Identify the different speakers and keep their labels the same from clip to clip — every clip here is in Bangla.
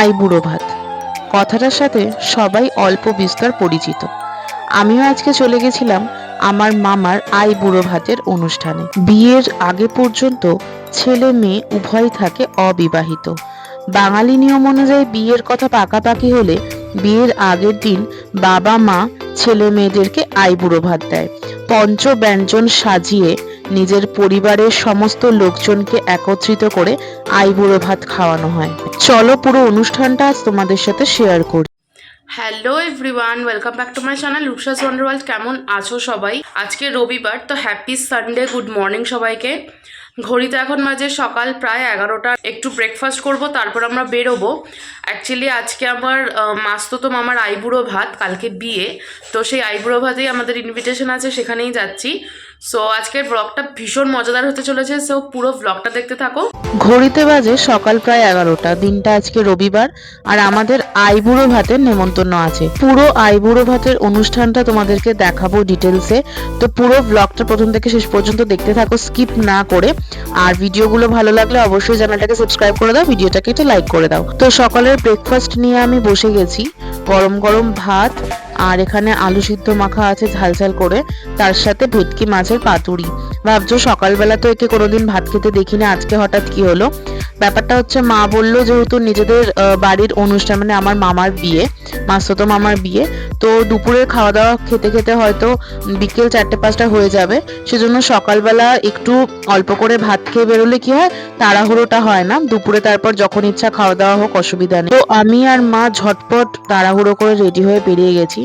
Speaker 1: আইবুড়ো ভাত। কথাটার সাথে সবাই অল্প বিস্তর পরিচিত। আমিও আজকে চলে গেছিলাম আমার মামার আই বুড়ো ভাতের অনুষ্ঠানে। বিয়ের আগে পর্যন্ত ছেলে মেয়ে উভয় থাকে অবিবাহিত। বাঙালি নিয়ম অনুযায়ী বিয়ের কথা পাকাপাকি হলে বিয়ের আগের দিন বাবা মা ছেলে মেয়েদেরকে আইবুড়ো ভাত দেয়। পঞ্চ ব্যঞ্জন সাজিয়ে নিজের পরিবারের সমস্ত লোকজনকে একত্রিত করে আইবুড়ো ভাত খাওয়ানো হয়। চলো পুরো অনুষ্ঠানটা আজ তোমাদের সাথে শেয়ার করি।
Speaker 2: Hello everyone welcome back to my channel রূপসাস wonder কেমন আছো সবাই? আজকে রবিবার তো হ্যাপি সানডে গুড মর্নিং সবাইকে। ঘড়িতে এখন মাঝে সকাল প্রায় এগারোটা একটু ব্রেকফাস্ট করব তারপর আমরা বেরোবো। অ্যাকচুয়ালি আজকে আমার আহ, মাস্তুতো মামার আইবুড়ো ভাত কালকে বিয়ে। তো সেই আইবুড়ো ভাতেই আমাদের ইনভিটেশন আছে সেখানেই যাচ্ছি। সো আজকের ব্লগটা ভীষণ মজাদার হতে চলেছে সো পুরো ব্লগটা দেখতে থাকো।
Speaker 1: ঘড়িতে বাজে সকাল প্রায় এগারোটা, দিনটা আজকে রবিবার, আর আমাদের আইবুড়ো ভাতের নেমন্তন্ন আছে। পুরো আইবুড়ো ভাতের অনুষ্ঠানটা তোমাদেরকে দেখাবো ডিটেলসে তো পুরো ব্লগটা প্রথম থেকে শেষ পর্যন্ত দেখতে থাকো স্কিপ না করে। আর ভিডিওগুলো ভালো লাগলে অবশ্যই চ্যানেলটাকে সাবস্ক্রাইব করে দাও, ভিডিওটাকে একটু লাইক করে দাও। তো সকালের ব্রেকফাস্ট নিয়ে আমি বসে গেছি। গরম গরম ভাত আর এখানে আলু সিদ্ধ মাখা আছে ঝাল ঝাল করে, তার সাথে ভেটকি মাছের পাতুরি। ভাবছ সকালবেলা তো একে কোনোদিন ভাত খেতে দেখিনি, আজকে হঠাৎ কি হলো? ব্যাপারটা হচ্ছে মা বলল যেহেতু নিজেদের বাড়ির অনুষ্ঠান মানে আমার মামার বিয়ে, মাসতো মামার বিয়ে, তো দুপুরের খাওয়া দাওয়া খেতে খেতে হয়তো বিকেল চারটে পাঁচটা হয়ে যাবে। সেজন্য সকালবেলা একটু অল্প করে ভাত খেয়ে বেরোলে কি হয়? তাড়াহুড়োটা হয় না। দুপুরে তারপর যখন ইচ্ছা খাওয়া দাওয়া হোক, অসুবিধা নেই। তো আমি আর মা ঝটপট তাড়াহুড়ো করে রেডি হয়ে বেরিয়ে গেছি।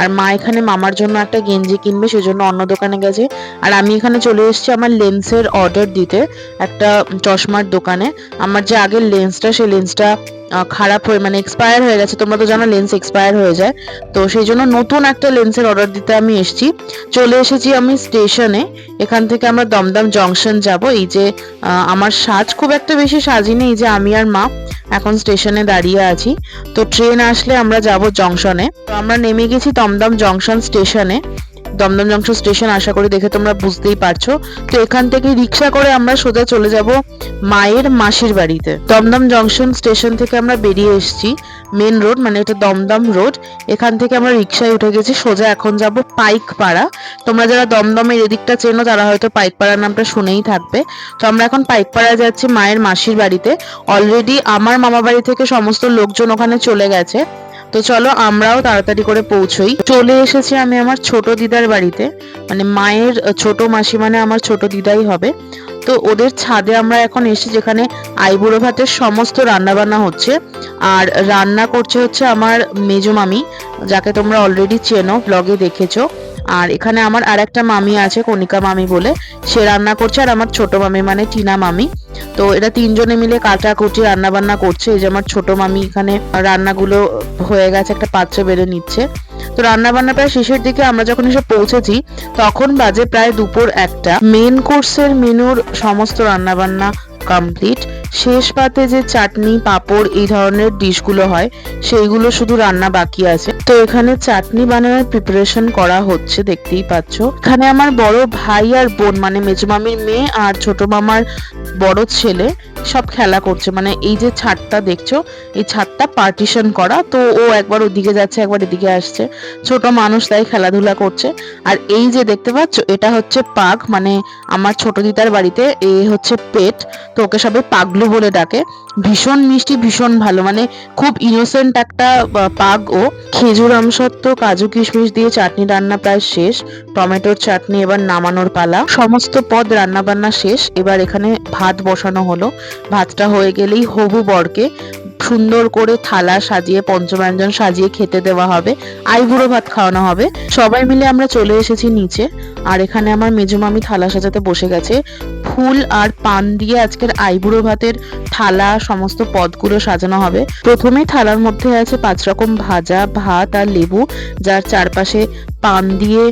Speaker 1: আর মা এখানে মামার জন্য একটা গেঞ্জি কিনবে, সেজন্য অন্য দোকানে গেছে। আর আমি এখানে চলে এসেছি আমার লেন্সের অর্ডার দিতে, একটা চশমার দোকানে। আমার যে আগের লেন্সটা সেই লেন্সটা খারাপ হয়ে মানে এক্সপায়ার হয়ে গেছে। তোমরা তো জানো লেন্স এক্সপায়ার হয়ে যায়। তো সেই জন্য নতুন একটা লেন্সের অর্ডার দিতে আমি এসেছি। চলে এসেছি আমি স্টেশনে এখান থেকে আমরা দমদম জংশন যাব। এই যে আমার সাজ খুব একটা বেশি সাজিনি, এই যে আমি আর মা এখন স্টেশনে দাঁড়িয়ে আছি। তো ট্রেন আসলে আমরা যাব জংশনে তো আমরা নেমে গেছি দমদম জংশন স্টেশনে দমদম জংশন স্টেশন আশা করি দেখে তোমরা বুঝতেই পারছ। তো এখান থেকে রিক্সা করে আমরা সোজা চলে যাব মায়ের মাসির বাড়িতে। দমদম জংশন স্টেশন থেকে আমরা বেরিয়ে এসেছি মেন রোড মানে এটা দমদম রোড এখান থেকে আমরা রিক্সায় উঠে গেছি, সোজা এখন যাব পাইকপাড়া। তোমরা যারা দমদমের এদিকটা চেনো, তারা হয়তো পাইকপাড়ার নামটা শুনেই থাকবে। তো আমরা এখন পাইকপাড়া যাচ্ছি মায়ের মাসির বাড়িতে। অলরেডি আমার মামা বাড়ি থেকে সমস্ত লোকজন ওখানে চলে গেছে। তো চলো আমরাও তাড়াতাড়ি করে পৌঁছই। চলে এসেছি আমি আমার ছোট দিদার বাড়িতে। মানে মায়ের ছোট মাসি মানে আমার ছোট দিদাই হবে। তো ওদের ছাদে আমরা এখন এসেছি যেখানে আইবুড়ো ভাতের সমস্ত রান্না বান্না হচ্ছে। আর রান্না করছে হচ্ছে আমার মেজো মামি, যাকে তোমরা অলরেডি চেনো ব্লগে দেখেছ। আর এখানে আমার আর একটা মামি আছে, কণিকা মামি বলে। সে রান্না করছে আর আমার ছোট মামি মানে টিনা মামি। তো এরা তিনজনে মিলে কাটাকুটি রান্না বান্না করছে। এই যে আমার ছোট মামি এখানে রান্নাগুলো হয়ে গেছে, একটা পাত্রে বেড়ে নিচ্ছে। তো রান্না বান্না প্রায় শেষের দিকে আমরা যখন এসে পৌঁছেছি, তখন বাজে প্রায় দুপুর একটা। মেন কোর্সের মেনুর সমস্ত রান্না বান্না কমপ্লিট শেষ পাতে যে চাটনি, পাঁপড় এই ধরনের ডিশগুলো হয়, সেইগুলো শুধু রান্না বাকি আছে। তো এখানে চাটনি বানানোর প্রিপারেশন করা হচ্ছে, দেখতেই পাচ্ছ। এখানে আমার বড় ভাই আর বোন মানে মেজো মামির মেয়ে আর ছোট মামার বড় ছেলে, সব খেলা করছে। মানে এই যে ছাদটা দেখছ, এই ছাদটা পার্টিশন করা। তো ও একবার ওদিকে যাচ্ছে, একবার এদিকে আসছে। ছোট মানুষ তাই খেলাধুলা করছে। আর এই যে দেখতে পাচ্ছ, এটা হচ্ছে পাগ মানে আমার ছোট দিদার বাড়িতে এ হচ্ছে পেট। তো ওকে সবাই পাগলু বলে ডাকে। ভীষণ মিষ্টি, ভীষণ ভালো। মানে খুব ইনোসেন্ট একটা পাগ ও। খেজুর আমসত্ব কাজু কিশমিশ দিয়ে চাটনি রান্না প্রায় শেষ। টমেটোর চাটনি এবার নামানোর পালা। সমস্ত পদ রান্না বান্না শেষ। এবার এখানে ভাত বসানো হলো। ভাতটা হয়ে গেলেই হবু বরকে। সুন্দর করে থালা সাজিয়ে, পঞ্চব্যঞ্জন সাজিয়ে খেতে দেওয়া হবে। আইবুড়ো ভাত খাওয়ানো হবে। সবাই মিলে আমরা চলে এসেছি নিচে। আর এখানে আমার মেজো মামি থালা সাজাতে বসে গেছে। ফুল আর পান দিয়ে আজকের আইবুড়ো ভাতের থালা সমস্ত পদগুলো সাজানো হবে। প্রথমেই থালার মধ্যে আছে পাঁচ রকম ভাজা, ভাত আর লেবু, যার চারপাশে পান দিয়ে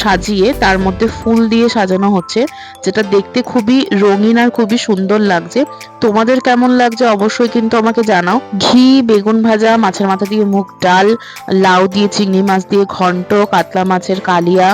Speaker 1: সাজিয়ে তার মধ্যে ফুল দিয়ে সাজানো হচ্ছে, যেটা দেখতে খুবই রঙিন আর খুবই সুন্দর লাগছে। তোমাদের কেমন লাগছে অবশ্যই কিন্তু আমাকে জানাও। ঘি, বেগুন ভাজা, মাছের মাথা দিয়ে মুখ ডাল, লাউ দিয়ে, চিংড়ি মাছ দিয়ে ঘন্ট, কাতলা মাছের কালিয়া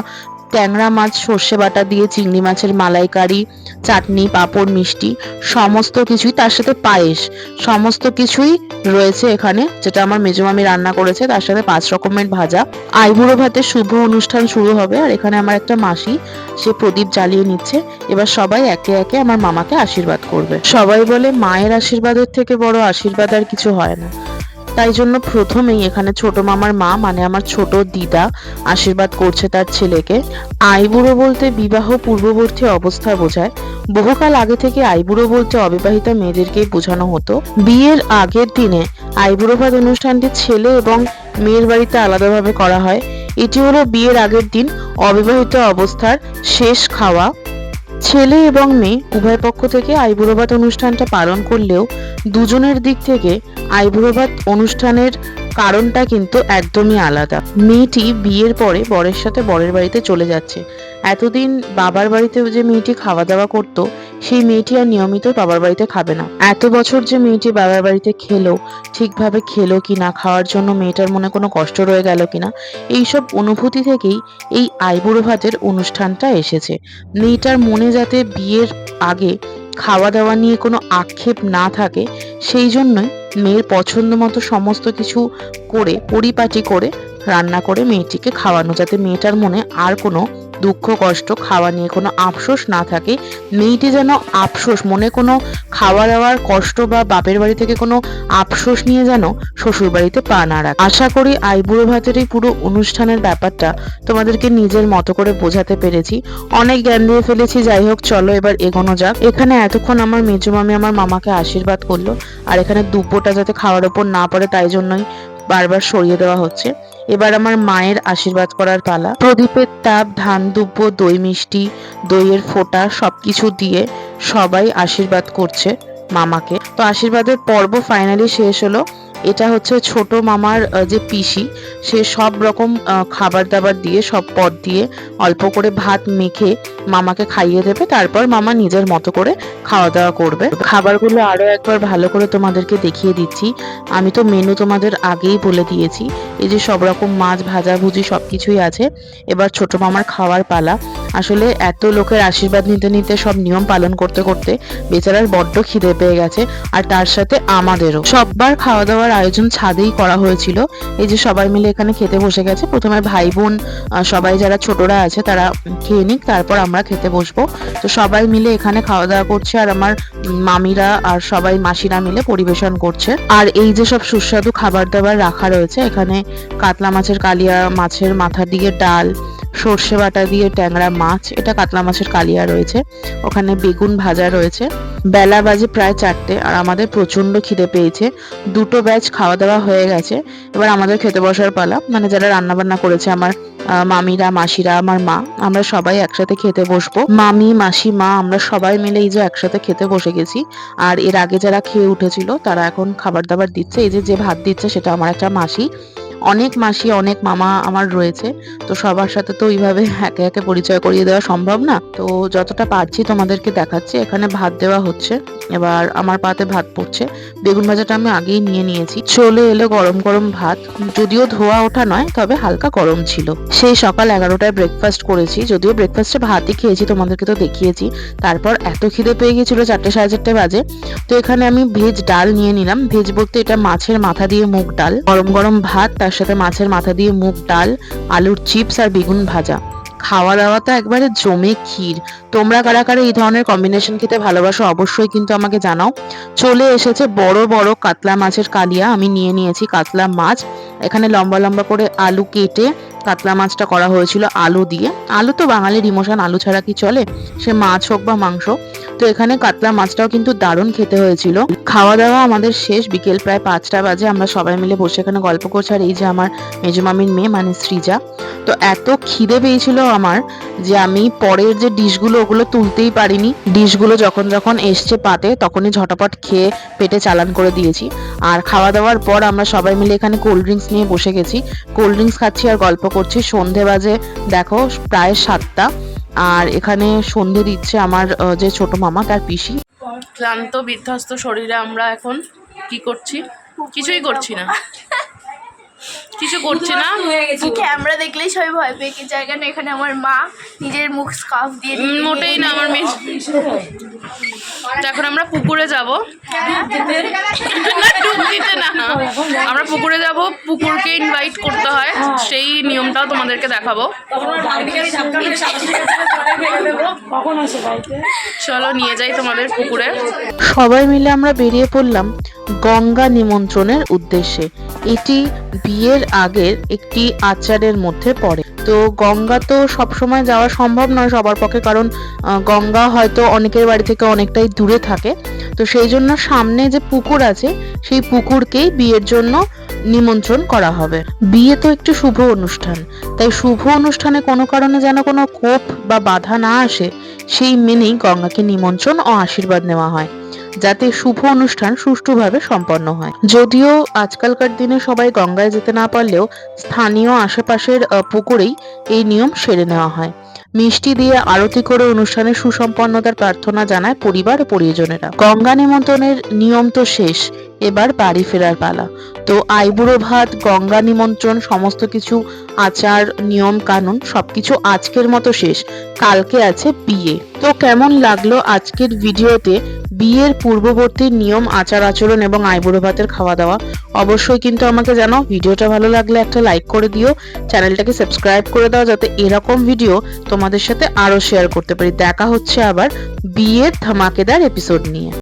Speaker 1: ট্যাংরা মাছ, সর্ষে বাটা দিয়ে চিংড়ি মাছের মালাইকারি, চাটনি, পাঁপড়, মিষ্টি, সমস্ত কিছুই তার সাথে পায়েস। সমস্ত কিছুই রয়েছে এখানে, যেটা আমার মেজমামি রান্না করেছে, তার সাথে পাঁচ রকমের ভাজা। আইবুড়ো ভাতের শুভ অনুষ্ঠান শুরু হবে, আর এখানে আমার একটা মাসি, সে প্রদীপ জ্বালিয়ে নিচ্ছে। এবার সবাই একে একে আমার মামাকে আশীর্বাদ করবে। সবাই বলে মায়ের আশীর্বাদের থেকে বড় আশীর্বাদ আর কিছু হয় না। তাই জন্য প্রথমেই এখানে ছোট মামার মা মানে আমার ছোট দিদা, আশীর্বাদ করছে তার ছেলেকে। আইবুড়ো বলতে বিবাহ পূর্ববর্তী অবস্থা বোঝায়। বহুকাল আগে থেকে আইবুড়ো বলতে অবিবাহিতা মেয়েদেরকেই বোঝানো হতো। বিয়ের আগের দিনে আইবুড়ো ভাত অনুষ্ঠানটি ছেলে এবং মেয়ের বাড়িতে আলাদাভাবে করা হয়। এটি হলো বিয়ের আগের দিন অবিবাহিত অবস্থার শেষ খাওয়া। ছেলে এবং মেয়ে উভয় পক্ষ থেকে আইবুড়োবাদ অনুষ্ঠানটা পালন করলেও দুজনের দিক থেকে আইবুড়োবাদ অনুষ্ঠানের কারণটা কিন্তু একদমই আলাদা। মেয়েটি বিয়ের পরে বরের সাথে বরের বাড়িতে চলে যাচ্ছে। এতদিন বাবার বাড়িতে যে মেয়েটি খাওয়া দাওয়া করতো, সেই মেয়েটি আর নিয়মিত বাবার বাড়িতে খাবে না। এত বছর যে মেয়েটি বাবার বাড়িতে খেলো, ঠিকভাবে খেলো কিনা খাওয়ার জন্য মেয়েটার মনে কোনো কষ্ট রয়ে গেল কিনা এইসব অনুভূতি থেকেই এই আইবুড়ো ভাতের অনুষ্ঠানটা এসেছে। মেয়েটার মনে যাতে বিয়ের আগে খাওয়া দাওয়া নিয়ে কোনো আক্ষেপ না থাকে, সেই জন্যই মেয়ের পছন্দ মতো সমস্ত কিছু করে, পরিপাটি করে, রান্না করে মেয়েটিকে খাওয়ানো, যাতে মেয়েটার মনে আর কোনো দুঃখ, কষ্ট, খাওয়া নিয়ে কোনো আফসোস না থাকে। মেয়েটি যেন আফসোস, মনে কোনো খাওয়া দাওয়ার কষ্ট বা বাপের বাড়ি থেকে কোনো আফসোস নিয়ে যেন শ্বশুর বাড়িতে পা না রাখে। আশা করি আইবুড়ো ভাতের এই পুরো অনুষ্ঠানের ব্যাপারটা তোমাদেরকে নিজের মতো করে বোঝাতে পেরেছি। অনেক জ্ঞান দিয়ে ফেলেছি, যাই হোক, চলো এবার এগোনো যাক। এখানে এতক্ষণ আমার মেজো মামি আমার মামাকে আশীর্বাদ করল, আর এখানে দুব্বোটা যাতে খাওয়ার ওপর না পড়ে, তাই জন্যই বারবার সরিয়ে দেওয়া হচ্ছে। এবার আমার মায়ের আশীর্বাদ করার পালা। প্রদীপের তাপ, ধান দুব্ব, দই মিষ্টি, দইয়ের ফোঁটা, সবকিছু দিয়ে সবাই আশীর্বাদ করছে মামাকে। তো আশীর্বাদের পর্ব ফাইনালি শেষ হলো। এটা হচ্ছে ছোট মামার যে পিসি, সে সব রকম খাবার দাবার দিয়ে, সব পদ দিয়ে অল্প করে ভাত মেখে মামাকে খাইয়ে দেবে। তারপর মামা নিজের মতো করে খাওয়া দাওয়া করবে। খাবারগুলো আরও একবার ভালো করে তোমাদেরকে দেখিয়ে দিচ্ছি। আমি তো মেনু তোমাদের আগেই বলে দিয়েছি। এই যে সব রকম মাছ ভাজাভুজি সব কিছুই আছে। এবার ছোট মামার খাওয়ার পালা। আসলে এত লোকের আশীর্বাদ নিতে নিতে সব নিয়ম পালন করতে করতে বেচারার বড্ড খিদে পেয়ে গেছে, আর তার সাথে আমাদেরও। সববার খাওয়া দাওয়ার আয়োজন ছাদেই করা হয়েছিল। এই যে সবাই মিলে এখানে খেতে বসে গেছে। প্রথমে ভাই বোন সবাই যারা ছোটরা আছে তারা খেয়ে নিক, তারপর আমরা খেতে বসবো। তো সবাই মিলে এখানে খাওয়া দাওয়া করছে, আর আমার মামিরা আর সবাই মাসিরা মিলে পরিবেশন করছে। আর এই যে সব সুস্বাদু খাবার দাবার রাখা রয়েছে, এখানে কাতলা মাছের কালিয়া, মাছের মাথা দিয়ে ডাল সর্ষে বাটা দিয়ে ট্যাংরা মাছ, এটা কাতলা মাছের কালিয়া রয়েছে। ওখানে বেগুন ভাজা রয়েছে। বেলা বাজে প্রায় চারটে আর আমাদের প্রচণ্ড খিদে পেয়েছে। দুটো ব্যাচ খাওয়া দাওয়া হয়ে গেছে। এবার আমাদের খেতে বসার পালা। মানে যারা রান্না বান্না করেছে আমার মামিরা, মাসিরা, আমার মা, আমরা সবাই একসাথে খেতে বসবো। মামি, মাসি, মা, আমরা সবাই মিলে এই যে একসাথে খেতে বসে গেছি। আর এর আগে যারা খেয়ে উঠেছিল, তারা এখন খাবার দাবার দিচ্ছে। এই যে যে ভাত দিচ্ছে, সেটা আমার একটা মাসি। অনেক মাসি, অনেক মামা আমার রয়েছে, তো সবার সাথে তো ওইভাবে একে একে পরিচয় করিয়ে দেওয়া সম্ভব না। তো যতটা পারছি তোমাদেরকে দেখাচ্ছি, এখানে ভাত দেওয়া হচ্ছে, এবার আমার পাতে ভাত পড়ছে। বেগুন ভাজাটা আমি আগেই নিয়ে নিয়েছি। চলে এলো গরম গরম ভাত, যদিও ধোয়া ওঠা নয়, তবে হালকা গরম ছিল। সেই সকাল এগারোটায় ব্রেকফাস্ট করেছি, যদিও ব্রেকফাস্টে ভাতই খেয়েছি, তোমাদেরকে তো দেখিয়েছি। তারপর এত খিদে পেয়ে গেছিল চারটে সাড়ে চারটে বাজে, তো এখানে আমি ভেজ ডাল নিয়ে নিলাম। ভেজ বলতে এটা মাছের মাথা দিয়ে মুগ ডাল। গরম গরম ভাত, তার সাথে মাছের মাথা দিয়ে মুগ ডাল, আলুর চিপস আর বেগুন ভাজা। খাওয়া দাওয়া তো একবারে জমে ক্ষীর। তোমরা কারা কারা এই ধরনের কম্বিনেশন খেতে ভালোবাসো অবশ্যই কিন্তু আমাকে জানাও। চলে এসেছে বড় বড় কাতলা মাছের কালিয়া। আমি নিয়ে নিয়েছি কাতলা মাছ। এখানে লম্বা লম্বা করে আলু কেটে কাতলা মাছটা করা হয়েছিল আলু দিয়ে। আলু তো বাঙালির ইমোশন, আলু ছাড়া কি চলে? সে মাছ হোক বা মাংস তো এখানে কাতলা মাছটাও কিন্তু দারুণ খেতে হয়েছিল। খাওয়া দাওয়া আমাদের শেষ। বিকেল প্রায় পাঁচটা বাজে। আমরা সবাই মিলে বসে এখানে গল্প করছি। আর এই যে আমার মেজমামির মেয়ে মানে শ্রীজা তো এত খিদে পেয়েছিল আমার যে আমি পরের যে ডিশগুলো, ওগুলো তুলতেই পারিনি। ডিশগুলো যখন যখন এসছে পাতে, তখনই ঝটাপট খেয়ে পেটে চালান করে দিয়েছি। আর খাওয়া দাওয়ার পর আমরা সবাই মিলে এখানে কোল্ড ড্রিঙ্কস নিয়ে বসে গেছি। কোল্ড ড্রিঙ্কস খাচ্ছি আর গল্প করছি। সন্ধে বাজে, দেখো, প্রায় সাতটা। আর এখানে সন্ধে দিচ্ছে আমার যে ছোট মামা তার পিসি।
Speaker 2: ক্লান্ত বিধ্বস্ত শরীরে আমরা এখন কি করছি? কিছুই করছি না। কিছু করছে না।
Speaker 3: ক্যামেরা দেখলেই সবাই ভয় পেয়ে গেছে যায় কেন এখানে আমার মা নিজের মুখ স্কার্ফ দিয়ে
Speaker 2: মোটেই না আমার মেয়ে। এখন আমরা পুকুরে যাব। না ডুব দিতে না আমরা পুকুরে যাব, পুকুরকে ইনভাইট করতে হয়, সেই নিয়মটাও তোমাদেরকে দেখাবো। চলো নিয়ে যাই তোমাদের পুকুরে।
Speaker 1: সবাই মিলে আমরা বেরিয়ে পড়লাম গঙ্গা নিমন্ত্রণের উদ্দেশ্যে। এটি বিয়ের আগের একটি আচারের মধ্যে পড়ে। তো গঙ্গা তো সবসময় যাওয়া সম্ভব নয় সবার পক্ষে, কারণ গঙ্গা হয়তো অনেকের বাড়ি থেকে অনেকটাই দূরে থাকে। তো সেই জন্য সামনে যে পুকুর আছে, সেই পুকুরকেই বিয়ের জন্য নিমন্ত্রণ করা হবে। বিয়ে তো একটি শুভ অনুষ্ঠান, তাই শুভ অনুষ্ঠানে কোনো কারণে যেন কোনো কোপ বা বাধা না আসে, সেই মেনেই গঙ্গাকে নিমন্ত্রণ ও আশীর্বাদ নেওয়া হয়। যাতে শুভ অনুষ্ঠান সুষ্ঠুভাবে সম্পন্ন হয়। যদিও আজকালকার দিনে সবাই গঙ্গায় যেতে না পারলেও স্থানীয় আশেপাশের পুকুরেই এই নিয়ম সেরে নেওয়া হয়। মিষ্টি দিয়ে আরতি করে অনুষ্ঠানের সুসম্পন্নতার প্রার্থনা জানায় পরিবার ও পরিজনেরা গঙ্গা নিমন্ত্রণের নিয়ম তো শেষ, এবার বাড়ি ফেরার পালা। তো আইবুড়ো ভাত, গঙ্গা নিমন্ত্রণ সমস্ত কিছু আচার, নিয়ম কানুন সবকিছু আজকের মতো শেষ। কালকে আছে বিয়ে। তো কেমন লাগল আজকের ভিডিওতে? বিয়ের পূর্ববর্তী নিয়ম, আচার আচরণ এবং আইবুড়ো ভাতের খাওয়া দাওয়া। অবশ্যই কিন্তু আমাকে জানাও। ভিডিওটা ভালো লাগলে একটা লাইক করে দিও। চ্যানেলটাকে সাবস্ক্রাইব করে দাও যাতে এরকম ভিডিও তোমাদের সাথে আরও শেয়ার করতে পারি। দেখা হচ্ছে আবার বিয়ের ধামাকেদার এপিসোড নিয়ে।